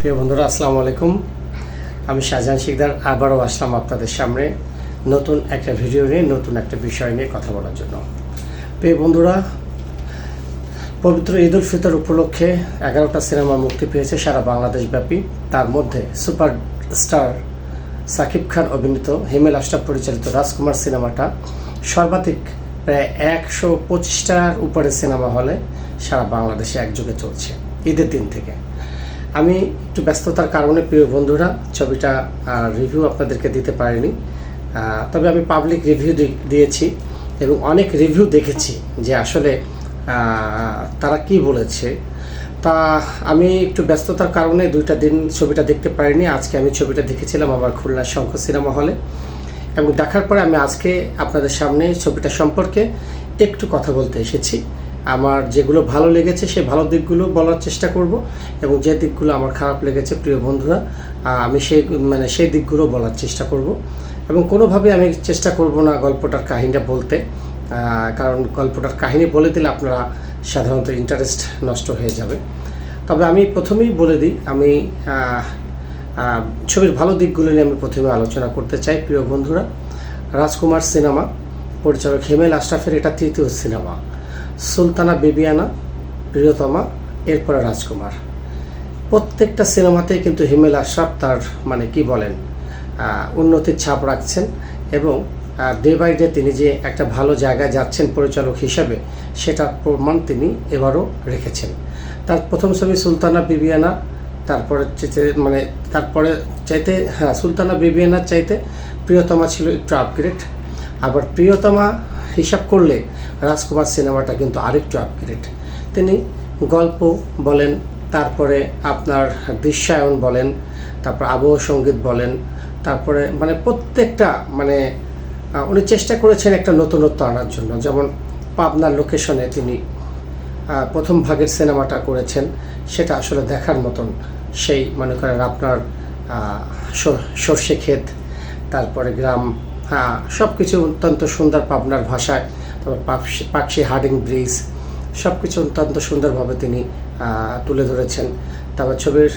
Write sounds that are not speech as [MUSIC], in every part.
প্রিয় বন্ধুরা, আসসালামু আলাইকুম। আমি শাহজাহান শিকদার, আবারও আসলাম আপনাদের সামনে নতুন একটা ভিডিও নিয়ে, নতুন একটা বিষয় নিয়ে কথা বলার জন্য। প্রিয় বন্ধুরা, পবিত্র ঈদ উল ফিতর উপলক্ষে এগারোটা সিনেমা মুক্তি পেয়েছে সারা বাংলাদেশ ব্যাপী তার মধ্যে সুপার স্টার সাকিব খান অভিনীত হিমেল আশরাফ পরিচালিত রাজকুমার সিনেমাটা সর্বাধিক প্রায় একশো পঁচিশটার উপরে সিনেমা হলে সারা বাংলাদেশে একযোগে চলছে ঈদের দিন থেকে। আমি একটু ব্যস্ততার কারণে প্রিয় বন্ধুরা ছবিটা রিভিউ আপনাদেরকে দিতে পারিনি। তবে আমি পাবলিক রিভিউ দিয়েছি এবং অনেক রিভিউ দেখেছি যে আসলে তারা কি বলেছে। তা আমি একটু ব্যস্ততার কারণে দুইটা দিন ছবিটা দেখতে পারিনি। আজকে আমি ছবিটা দেখেছিলাম আমার খুলনা শঙ্খ সিনেমা হলে। এবং দেখার পরে আমি আজকে আপনাদের সামনে ছবিটা সম্পর্কে একটু কথা বলতে এসেছি। আমার যেগুলো ভালো লেগেছে, সেই ভালো দিকগুলো বলার চেষ্টা করব এবং যে দিকগুলো আমার খারাপ লেগেছে, প্রিয় বন্ধুরা আমি সেই মানে সেই দিকগুলো বলার চেষ্টা করব। এবং কোনোভাবে আমি চেষ্টা করব না গল্পটার কাহিনীটা বলতে। কারণ গল্পটার কাহিনী বলে দিলে আপনারা সাধারণত ইন্টারেস্ট নষ্ট হয়ে যাবে। তবে আমি প্রথমেই বলে দিই, আমি ছবির ভালো দিকগুলো নিয়ে আমি প্রথমে আলোচনা করতে চাই, প্রিয় বন্ধুরা। রাজকুমার সিনেমা, পরিচালক হেমেল আশরাফের এটা তৃতীয় সিনেমা। সুলতানা বেবিয়ানা, প্রিয়তমা, এরপরে রাজকুমার। প্রত্যেকটা সিনেমাতেই কিন্তু হিমেল আশরাফ তার মানে কি বলেন উন্নতির ছাপ রাখছেন এবং ডে বাই ডে তিনি যে একটা ভালো জায়গায় যাচ্ছেন পরিচালক হিসাবে, সেটার প্রমাণ তিনি এবারও রেখেছেন। তার প্রথম ছবি সুলতানা বিবিয়ানা, তারপরে মানে তারপরে চাইতে হ্যাঁ সুলতানা বিবিয়ানার চাইতে প্রিয়তমা ছিল একটু আপগ্রেড আবার প্রিয়তমা হিসাব করলে রাজকুমার সিনেমাটা কিন্তু আরেকটু আপগ্রেড তিনি গল্প বলেন, তারপরে আপনার দৃশ্যায়ন বলেন, তারপর আবহ সংগীত বলেন, তারপরে মানে প্রত্যেকটা মানে উনি চেষ্টা করেছেন একটা নতুনত্ব আনার জন্য। যেমন পাবনার লোকেশনে তিনি প্রথম ভাগের সিনেমাটা করেছেন, সেটা আসলে দেখার মতন। সেই মনে করেন আপনার সর্ষে ক্ষেত, তারপরে গ্রাম সব কিছু অত্যন্ত সুন্দর পাবনার ভাষায়, তারপর পাকশি হার্ডিং ব্রিজ সব কিছু অত্যন্ত সুন্দরভাবে তিনি তুলে ধরেছেন। তারপর ছবির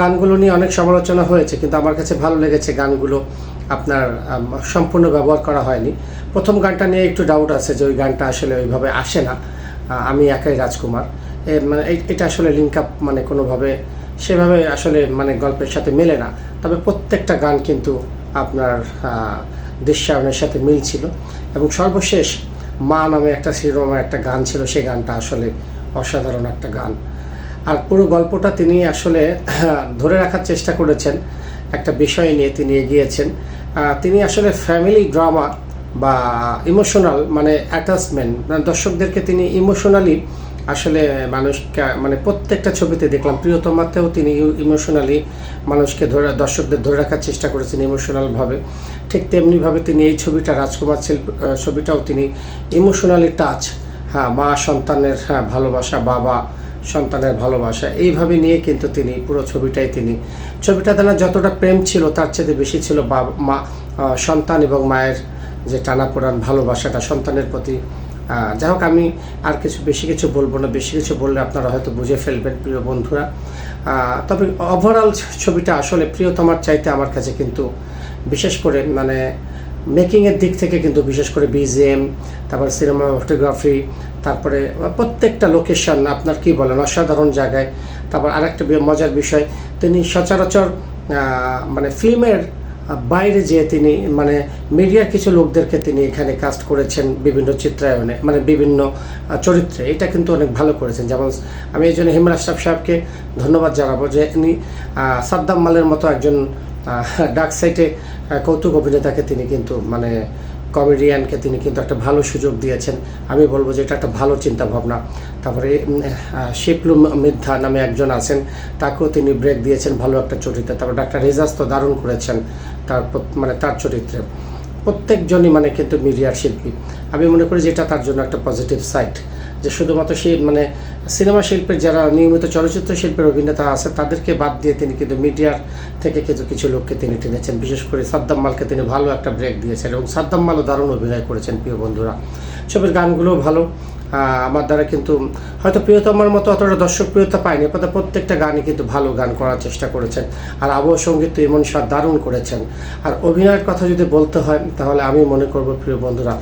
গানগুলো নিয়ে অনেক সমালোচনা হয়েছে, কিন্তু আমার কাছে ভালো লেগেছে গানগুলো। আপনার সম্পূর্ণ ব্যবহার করা হয়নি। প্রথম গানটা নিয়ে একটু ডাউট আছে যে ওই গানটা আসলে ওইভাবে আসে না। আমি একাই রাজকুমার। মানে এটা আসলে লিঙ্ক আপ মানে কোনোভাবে সেভাবে আসলে মানে গল্পের সাথে মেলে না। তবে প্রত্যেকটা গান কিন্তু আপনার দৃশ্যায়নের সাথে মিল ছিল। এবং সর্বশেষ মা নামে একটা শিরোনামে একটা গান ছিল, সেই গানটা আসলে অসাধারণ একটা গান। আর পুরো গল্পটা তিনি আসলে [CLEARS THROAT] ধরে রাখার চেষ্টা করেছেন, একটা বিষয় নিয়ে তিনি এগিয়েছেন। তিনি আসলে ফ্যামিলি ড্রামা বা ইমোশনাল মানে অ্যাটাচমেন্ট দর্শকদেরকে তিনি ইমোশনালি আসলে মানুষকে মানে প্রত্যেকটা ছবিতে দেখলাম। প্রিয়তমাতেও তিনি ইমোশনালি মানুষকে ধরে, দর্শকদের ধরে রাখার চেষ্টা করেছেন ইমোশনালভাবে ঠিক তেমনিভাবে তিনি এই ছবিটা, রাজকুমার শিল্প ছবিটাও তিনি ইমোশনালি টাচ হ্যাঁ মা সন্তানের হ্যাঁ ভালোবাসা, বাবা সন্তানের ভালোবাসা, এইভাবে নিয়ে কিন্তু তিনি পুরো ছবিটাই তিনি ছবিটা তেনার যতটা প্রেম ছিল তার চেয়ে বেশি ছিল বাবা, মা সন্তান এবং মায়ের যে টানাপোড়ান ভালোবাসাটা, সন্তানের প্রতি যাই হোক, আমি আর কিছু বেশি কিছু বলব না। বেশি কিছু বললে আপনারা হয়তো বুঝে ফেলবেন, প্রিয় বন্ধুরা। তবে ওভারঅল ছবিটা আসলে প্রিয়তমার চাইতে আমার কাছে কিন্তু বিশেষ করে মানে মেকিংয়ের দিক থেকে কিন্তু বিশেষ করে বিজিএম তারপর সিনেমা ফটোগ্রাফি তারপরে প্রত্যেকটা লোকেশন আপনার কি বলেন, অসাধারণ জায়গায়। তারপর আরেকটা মজার বিষয়, তিনি সচরাচর মানে ফিল্মের বাইরে যেয়ে তিনি মানে মিডিয়ার কিছু লোকদেরকে তিনি এখানে কাস্ট করেছেন বিভিন্ন চিত্রায়নে মানে বিভিন্ন চরিত্রে। এটা কিন্তু অনেক ভালো করেছেন। যেমন আমি এই জন্য হিমর আশরাফ সাহেবকে ধন্যবাদ জানাব যে ইনি সাদ্দাম মালের মতো একজন ডাক সাইটে কৌতুক অভিনেতাকে তিনি কিন্তু মানে কমেডিয়ানকে তিনি কিন্তু একটা ভালো সুযোগ দিয়েছেন। আমি বলব যে এটা একটা ভালো চিন্তা ভাবনা তারপরে শিপলু মিথ্যা নামে একজন আছেন, তাকেও তিনি ব্রেক দিয়েছেন ভালো একটা চরিত্রে। তারপর ডাক্তার রেজাজ তো দারুণ করেছেন তার মানে তার চরিত্রে। প্রত্যেকজনই মানে কিন্তু মিডিয়ার শিল্পী। আমি মনে করি যে এটা তার জন্য একটা পজিটিভ সাইড যে শুধুমাত্র সেই মানে সিনেমা শিল্পের যারা নিয়মিত চলচ্চিত্র শিল্পের অভিনেতা আছে, তাদেরকে বাদ দিয়ে তিনি কিন্তু মিডিয়ার থেকে কিন্তু কিছু লোককে তিনি টেনেছেন। বিশেষ করে সাদ্দাম মালকে তিনি ভালো একটা ব্রেক দিয়েছেন এবং সাদ্দাম মালও দারুণ অভিনয় করেছেন, প্রিয় বন্ধুরা। ছবির গানগুলোও ভালো। আমার দ্বারা কিন্তু, হয়তো প্রিয়তমার মতো অতটা দর্শক প্রিয়তা পায়নি। কিন্তু প্রত্যেকটা গানই কিন্তু ভালো গান করার চেষ্টা করেছেন। আর আবহ সংগীত তো ইমন শাহ দারুণ করেছেন। আর অভিনয়ের কথা যদি বলতে হয়, তাহলে আমি মনে করব, প্রিয় বন্ধুরা,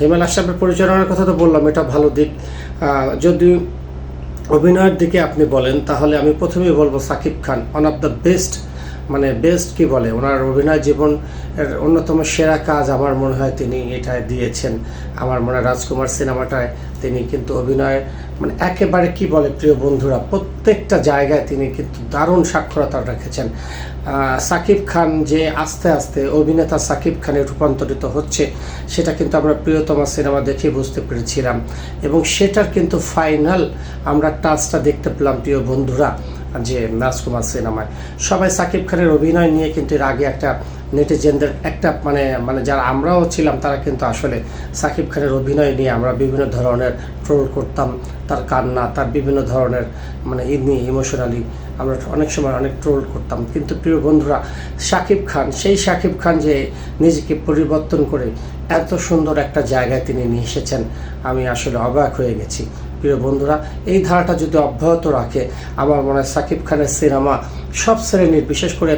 হেমেল আশরাফের পরিচালনার কথা তো বললাম, এটা ভালো দিক। যদি অভিনয়ের দিকে আপনি বলেন, তাহলে আমি প্রথমেই বলব Shakib Khan one of the best মানে বেস্ট কি বলে? ওনার অভিনয় জীবন অন্যতম সেরা কাজ আমার মনে হয় তিনি এটায় দিয়েছেন। আমার মনে হয় রাজকুমার সিনেমাটায় তিনি কিন্তু অভিনয় মানে একেবারে কি বলে প্রিয় বন্ধুরা, প্রত্যেকটা জায়গায় তিনি কিন্তু দারুণ সাক্ষরতা রেখেছেন। সাকিব খান যে আস্তে আস্তে অভিনেতা সাকিব খানে রূপান্তরিত হচ্ছে, সেটা কিন্তু আমরা প্রিয়তমা সিনেমা দেখে বুঝতে পেরেছিলাম। এবং সেটার কিন্তু ফাইনাল আমরা টাচটা দেখতে পেলাম প্রিয় বন্ধুরা। যে রাজকুমার সিনেমায়। সবাই সাকিব খানের অভিনয় নিয়ে কিন্তু এর আগে একটা নেটিজেনদের একটা মানে মানে যারা আমরাও ছিলাম, তারা কিন্তু আসলে সাকিব খানের অভিনয় নিয়ে আমরা বিভিন্ন ধরনের ট্রোল করতাম, তার কান্না, তার বিভিন্ন ধরনের মানে ই নিয়ে ইমোশনালি আমরা অনেক সময় অনেক ট্রোল করতাম। কিন্তু প্রিয় বন্ধুরা, সাকিব খান, সেই সাকিব খান যে নিজেকে পরিবর্তন করে এত সুন্দর একটা জায়গায় তিনি নিয়ে এসেছেন, আমি আসলে অবাক হয়ে গেছি। প্রিয় বন্ধুরা, এই ধারাটা যদি অব্যাহত রাখে, আমার মনে হয় সাকিব খানের সিনেমা সব শ্রেণির, বিশেষ করে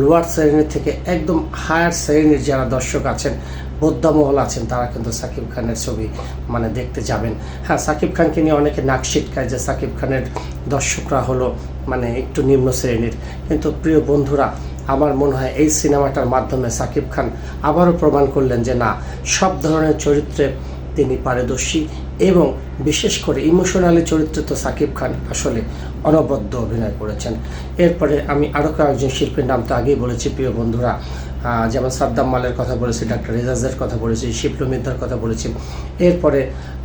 লোয়ার শ্রেণির থেকে একদম হায়ার শ্রেণির যারা দর্শক আছেন বোদ্ধামহল আছেন, তারা কিন্তু সাকিব খানের ছবি মানে দেখতে যাবেন। হ্যাঁ সাকিব খানকে নিয়ে অনেকে নাক ছিটকায় যে সাকিব খানের দর্শকরা হলো মানে একটু নিম্ন শ্রেণির। কিন্তু প্রিয় বন্ধুরা, আমার মনে হয় এই সিনেমাটার মাধ্যমে সাকিব খান আবারও প্রমাণ করলেন যে না, সব ধরনের চরিত্রে তিনি পারদর্শী এবং বিশেষ করে ইমোশনালি চরিত্রে তো সাকিব খান আসলে অনবদ্য অভিনয় করেছেন। এরপরে আমি আরও কয়েকজন শিল্পীর নাম তো আগেই বলেছি, প্রিয় বন্ধুরা। যেমন সাদ্দাম মালের কথা বলেছি, ডাক্তার রেজাজের কথা বলেছি, শিবলু মিদ্দার কথা বলেছি। এরপরে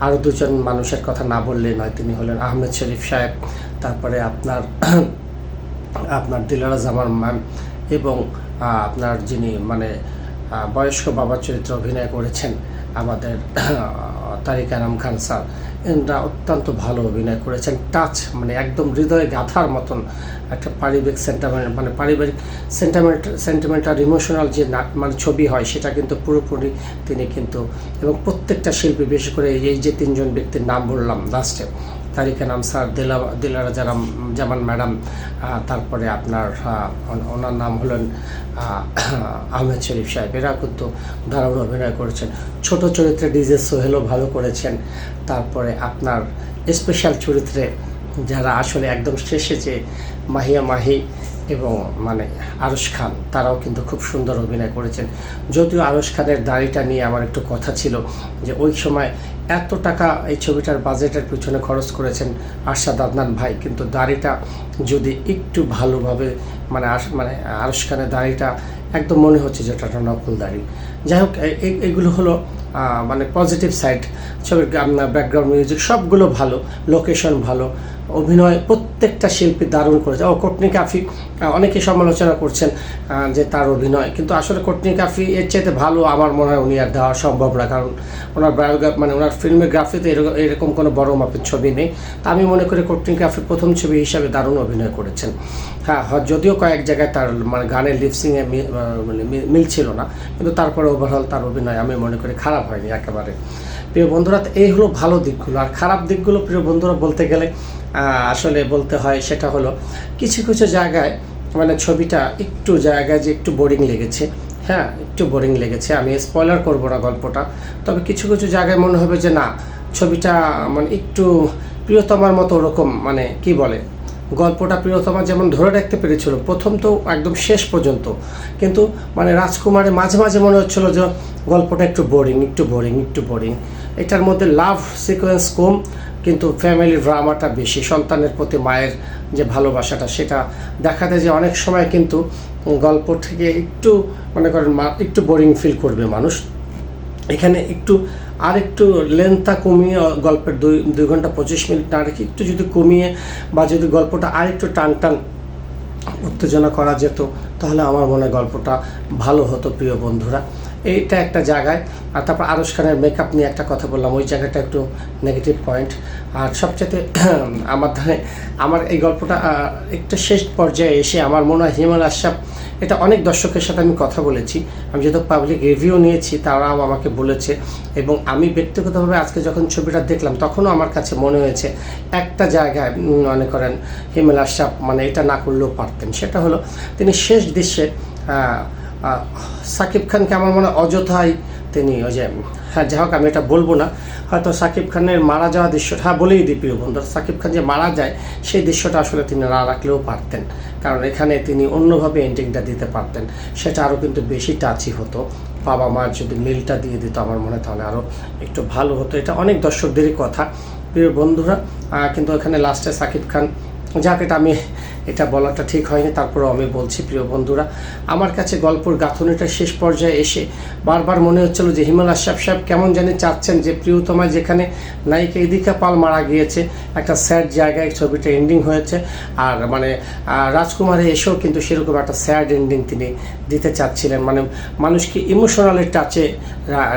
আরও দুজন মানুষের কথা না বললে নয়, তিনি হলেন আহমেদ শরীফ সাহেব তারপরে আপনার [CLEARS THROAT] আপনার দিলারা জামান ম্যাম এবং আপনার যিনি মানে বয়স্ক বাবার চরিত্রে অভিনয় করেছেন। আমাদের তারিক আনাম খান স্যার। এনরা অত্যন্ত ভালো অভিনয় করেছেন। টাচ মানে একদম হৃদয়ে গাথার মতন একটা পারিবারিক সেন্টামেন্ট মানে পারিবারিক সেন্টামেন্ট সেন্টিমেন্ট আর ইমোশনাল যে মানে ছবি হয়, সেটা কিন্তু পুরোপুরি তিনি কিন্তু, এবং প্রত্যেকটা শিল্পী, বিশেষ করে এই যে তিনজন ব্যক্তির নাম বললাম লাস্টে তারিকা নাম স্যার দিলা, দিলারা জারাম জামান ম্যাডাম তারপরে আপনার ওনার নাম হলেন আহমেদ শরীফ সাহেব। এরা কিন্তু দারুণ অভিনয় করেছেন। ছোট চরিত্রে ডিজে সোহেলও ভালো করেছেন। তারপরে আপনার স্পেশাল চরিত্রে যারা আসলে একদম শেষে যে মাহিয়া মাহি এবং মানে আরশ খান, তারাও কিন্তু খুব সুন্দর অভিনয় করেছেন। যদিও আরশ খানের দাড়িটা নিয়ে আমার একটু কথা ছিল যে ওই সময় এত টাকা এই ছবিটার বাজেটের পিছনে খরচ করেছেন আরশাদ আদনান ভাই, কিন্তু দাড়িটা যদি একটু ভালোভাবে মানে মানে আরশ খানের দাড়িটা একদম মনে হচ্ছে যে এটা একটা নকল দাড়ি। যাই হোক এগুলো হলো মানে পজিটিভ সাইড, ছবির ব্যাকগ্রাউন্ড মিউজিক, সবগুলো ভালো, লোকেশন ভালো। অভিনয় প্রত্যেকটা শিল্পী দারুণ করেছে। ও কটনি কাফি অনেকে সমালোচনা করছেন যে তার অভিনয়। কিন্তু আসলে কটনি কাফি এর চাইতে ভালো আমার মনে হয় উনি আর দেওয়া সম্ভব না। কারণ ওনার বায়োগ্রাফ মানে ওনার ফিল্মোগ্রাফিতে এরকম এরকম কোনো বড় মাপের ছবি নেই। তা আমি মনে করি কটনি কাফি প্রথম ছবি হিসাবে দারুণ অভিনয় করেছেন। হ্যাঁ যদিও কয়েক জায়গায় তার মানে গানের লিপসিংয়ে মানে মি- মিল ছিল না। কিন্তু তারপরে ওভারঅল তার অভিনয় আমি মনে করি খারাপ হয়নি একেবারে। প্রিয় বন্ধুরা, এই হলো ভালো দিকগুলো। আর খারাপ দিকগুলো প্রিয় বন্ধুরা বলতে গেলে আসলে বলতে হয় সেটা হলো, কিছু কিছু জায়গায় মানে ছবিটা একটু জায়গায় যে একটু বোরিং লেগেছে। হ্যাঁ একটু বোরিং লেগেছে। আমি স্পয়লার করব না গল্পটা। তবে কিছু কিছু জায়গায় মনে হবে যে না, ছবিটা মানে একটু প্রিয়তমার মতো ওরকম মানে কি বলে, গল্পটা প্রিয়তমা যেমন ধরে রাখতে পেরেছিল, প্রথম তো একদম শেষ পর্যন্ত। কিন্তু মানে রাজকুমারের মাঝে মাঝে মনে হচ্ছিল যে গল্পটা একটু বোরিং একটু বোরিং একটু বোরিং এটার মধ্যে লাভ সিকোয়েন্স কম কিন্তু ফ্যামিলি ড্রামাটা বেশি, সন্তানের প্রতি মায়ের যে ভালোবাসাটা সেটা দেখা দেখাতে যে অনেক সময় কিন্তু গল্প থেকে একটু, মনে করেন মা- একটু বোরিং ফিল করবে মানুষ। এখানে একটু আর একটু লেন্থটা কমিয়ে গল্পের দুই দুই ঘণ্টা পঁচিশ মিনিট না রেখে একটু যদি কমিয়ে বা যদি গল্পটা আর একটু টান টান উত্তেজনা করা যেত, তাহলে আমার মনে গল্পটা ভালো হতো, প্রিয় বন্ধুরা। এইটা একটা জায়গায়। আর তারপর আরশ খানের মেকআপ নিয়ে একটা কথা বললাম, ওই জায়গাটা একটু নেগেটিভ পয়েন্ট আর সবচেয়ে [CLEARS THROAT] আমার ধারে আমার এই গল্পটা একটু শেষ পর্যায়ে এসে আমার মনে হয় হিমাল আশরাফ, এটা অনেক দর্শকের সাথে আমি কথা বলেছি। আমি যেহেতু পাবলিক রিভিউ নিয়েছি, তারাও আমাকে বলেছে। এবং আমি ব্যক্তিগতভাবে আজকে যখন ছবিটা দেখলাম, তখনও আমার কাছে মনে হয়েছে, একটা জায়গায় মনে করেন হিমেল আশরাফ মানে এটা না করলেও পারতেন। সেটা হলো তিনি শেষ দৃশ্যে সাকিব খানকে আমার মনে অযথাই তিনি ওই যে হ্যাঁ যাই হোক, আমি এটা বলব না। হয়তো সাকিব খানের মারা যাওয়া দৃশ্যটা হ্যাঁ বলেই দিই প্রিয় বন্ধু সাকিব খান যে মারা যায়, সেই দৃশ্যটা আসলে তিনি না রাখলেও পারতেন। কারণ এখানে তিনি অন্যভাবে এন্ডিংটা দিতে পারতেন। সেটা আরও কিন্তু বেশি টাচই হতো। বাবা মার যদি মিলটা দিয়ে দিত, আমার মনে তাহলে আরও একটু ভালো হতো। এটা অনেক দর্শকদেরই কথা। প্রিয় বন্ধুরা কিন্তু এখানে লাস্টে সাকিব খান, যাক, এটা আমি এটা বলাটা ঠিক হয়নি, তারপরেও আমি বলছি, প্রিয় বন্ধুরা। আমার কাছে গল্পর গাঁথনিটা শেষ পর্যায়ে এসে বারবার মনে হচ্ছিল যে হিমাল আশরাফ সাহেব কেমন জানি চাচ্ছেন যে প্রিয়তমা যেখানে নায়িকা ইদিকা পাল মারা গিয়েছে, একটা স্যাড জায়গায় ছবিটা এন্ডিং হয়েছে। আর মানে রাজকুমারে এসেও কিন্তু সেরকম একটা স্যাড এন্ডিং তিনি দিতে চাচ্ছিলেন। মানে মানুষকে ইমোশনালি টাচে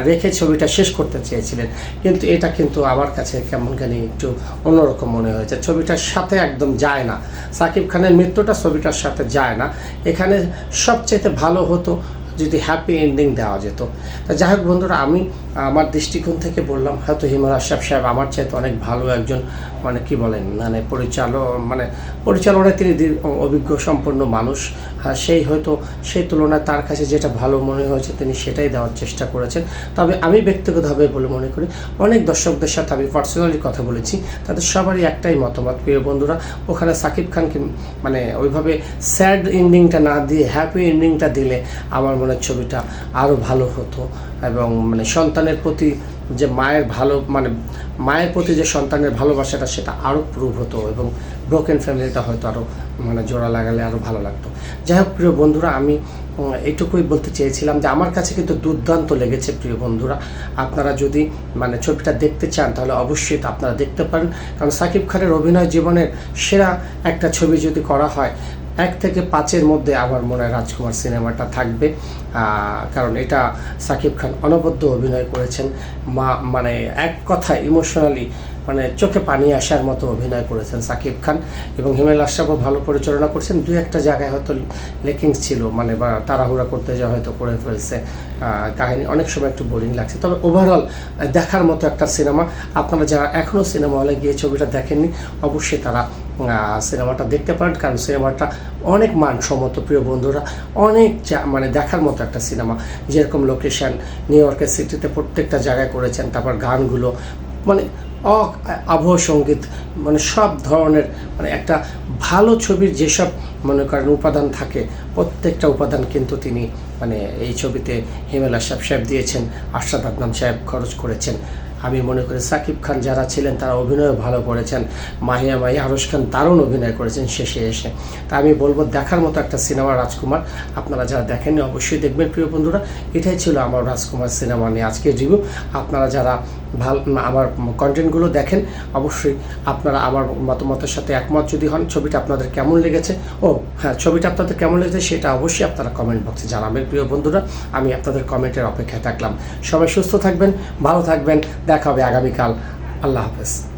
রেখে ছবিটা শেষ করতে চেয়েছিলেন। কিন্তু এটা কিন্তু আমার কাছে কেমন জানি একটু অন্যরকম মনে হয়েছে। ছবিটার সাথে একদম যায় না। সাকিব খানের মৃত্যুটা ছবিটার সাথে যায় না। এখানে সবচেয়ে ভালো হতো যদি হ্যাপি এন্ডিং দেওয়া যেত। তা যাই হোক বন্ধুরা, আমি আমার দৃষ্টিকোণ থেকে বললাম হয়তো হিমাল আশরাফ সাহেব আমার চাইতে অনেক ভালো একজন মানে কি বলেন মানে পরিচালক মানে পরিচালনায় তিনি অভিজ্ঞ সম্পন্ন মানুষ। হ্যাঁ সেই হয়তো সেই তুলনায় তার কাছে যেটা ভালো মনে হয়েছে তিনি সেটাই দেওয়ার চেষ্টা করেছেন। তবে আমি ব্যক্তিগতভাবে বলে মনে করি, অনেক দর্শকদের সাথে আমি পার্সোনালি কথা বলেছি, তাদের সবারই একটাই মতামত, প্রিয় বন্ধুরা, ওখানে সাকিব খানকে মানে ওইভাবে স্যাড এন্ডিংটা না দিয়ে হ্যাপি এন্ডিংটা দিলে আমার মনে ছবিটা আরও ভালো হতো। এবং মানে সন্তানের প্রতি যে মায়ের ভালো মানে মায়ের প্রতি যে সন্তানের ভালোবাসাটা সেটা আরও প্রুভ হতো এবং ব্রোকেন ফ্যামিলিটা হয়তো আরও মানে জোড়া লাগালে আরও ভালো লাগতো। যাই হোক প্রিয় বন্ধুরা আমি উম, এইটুকুই বলতে চেয়েছিলাম যে আমার কাছে কিন্তু দুর্দান্ত লেগেছে প্রিয় বন্ধুরা। আপনারা যদি মানে ছবিটা দেখতে চান তাহলে অবশ্যই আপনারা দেখতে পারেন। কারণ সাকিব খানের অভিনয় জীবনের সেরা একটা ছবি যদি করা হয় এক থেকে পাঁচের মধ্যে আমার মনে হয় রাজকুমার সিনেমাটা থাকবে। কারণ এটা সাকিব খান অনবদ্য অভিনয় করেছেন। মা মানে এক কথায় ইমোশনালি মানে চোখে পানি আসার মতো অভিনয় করেছেন সাকিব খান এবং হিমেল আশরাফও ভালো পরিচালনা করছেন। দু একটা জায়গায় হয়তো লেকিংস ছিল মানে বা তাড়াহুড়া করতে যা হয়তো করে ফেলছে কাহিনী। অনেক সময় একটু বোরিং লাগছে। তবে ওভারঅল দেখার মতো একটা সিনেমা। আপনারা যারা এখনও সিনেমা হলে গিয়ে ছবিটা দেখেননি, অবশ্যই তারা সিনেমাটা দেখতে পারেন, কারণ সিনেমাটা অনেক মানসম্মত, প্রিয় বন্ধুরা। অনেক মানে দেখার মতো একটা সিনেমা। যেরকম লোকেশন নিউ ইয়র্কের সিটিতে প্রত্যেকটা জায়গায় করেছেন, তারপর গানগুলো মানে আবহ সংগীত মানে সব ধরনের মানে একটা ভালো ছবির যেসব, মনে করেন, উপাদান থাকে, প্রত্যেকটা উপাদান কিন্তু তিনি মানে এই ছবিতে হিমেল আশরাফ সাহেব দিয়েছেন, আশরাফ আদনান সাহেব খরচ করেছেন। আমি মনে করি সাকিব খান যারা ছিলেন, তারা অভিনয় ভালো করেছেন। মাহিয়া মাহি, আরশ খান দারুণ অভিনয় করেছেন শেষে এসে। তা আমি বলব, দেখার মতো একটা সিনেমা রাজকুমার আপনারা যারা দেখেননি, অবশ্যই দেখবেন প্রিয় বন্ধুরা। এটাই ছিল আমার রাজকুমার সিনেমা নিয়ে আজকের রিভিউ আপনারা যারা ভালো আমার কন্টেন্টগুলো দেখেন, অবশ্যই আপনারা আমার মতামতের সাথে একমত যদি হন, ছবিটা আপনাদের কেমন লেগেছে? ও হ্যাঁ ছবিটা আপনাদের কেমন লেগেছে সেটা অবশ্যই আপনারা কমেন্ট বক্সে জানাবেন, প্রিয় বন্ধুরা। আমি আপনাদের কমেন্টের অপেক্ষায় থাকলাম। সবাই সুস্থ থাকবেন, ভালো থাকবেন, দেখা হবে আগামীকাল। আল্লাহ হাফেজ।